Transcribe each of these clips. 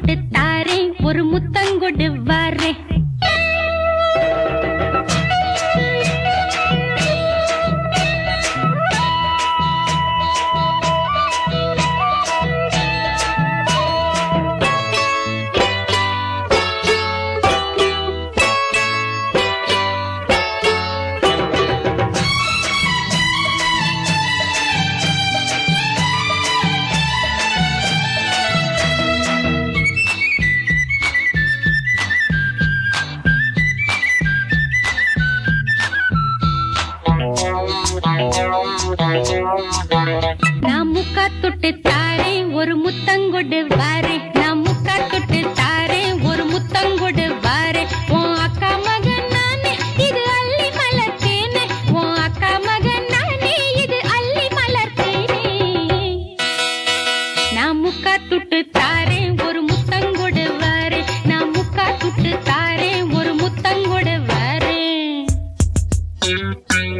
போட்டு தாரேன் ஒரு முத்தங்கொடு வாரேன் நான் முக்கா தொட்டு தாரேன் ஒரு முத்தங்கொடு வாரே நான் முக்கா தொட்டு தாரேன் ஒரு முத்தங்கொடு வாரே உன் அக்கா மகன் நானே இது அள்ளி மலர்த்தேனே. உன் அக்கா மகன் நானே இது அள்ளி மலர்த்தேனே. நான் முக்கா தொட்டு தாரேன் ஒரு முத்தங்கொடு வாரே நான் முக்கா தொட்டு தாரேன் ஒரு முத்தங்கொடு வாரே கற்பூர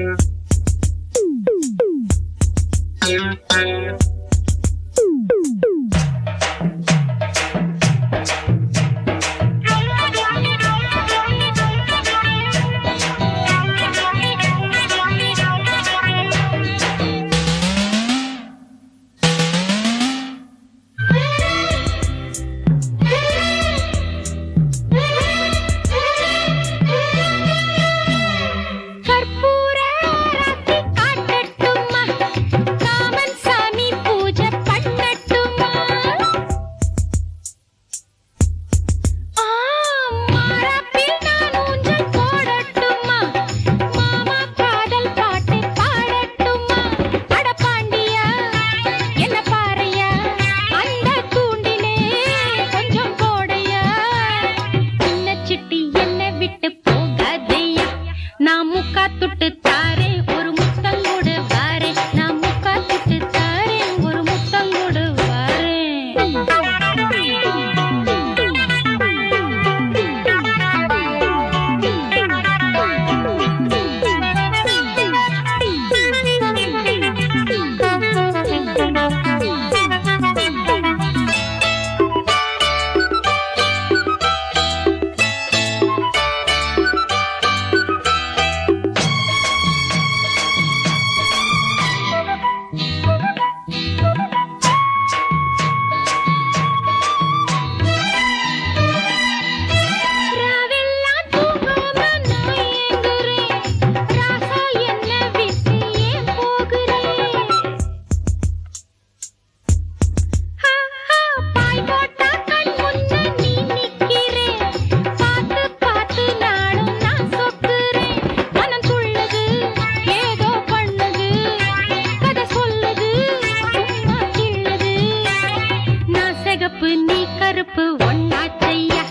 நீ கருப்பு ஒன்னாச்சையா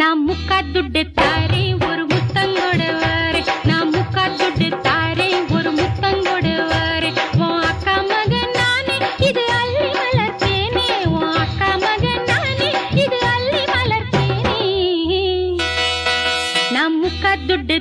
நான் முக்கா துட்டு தாரே ஒரு முத்தங்கோட வாரே நான் முக்கா துட்டு தாரே ஒரு முத்தங்கோட வாரே உன் அக்கா மகன் நானே இது அள்ளி வளர்த்தேனே உன் அக்கா மகன் நானே இது அள்ளி வளர்த்தேனே நான் முக்கா துட்டு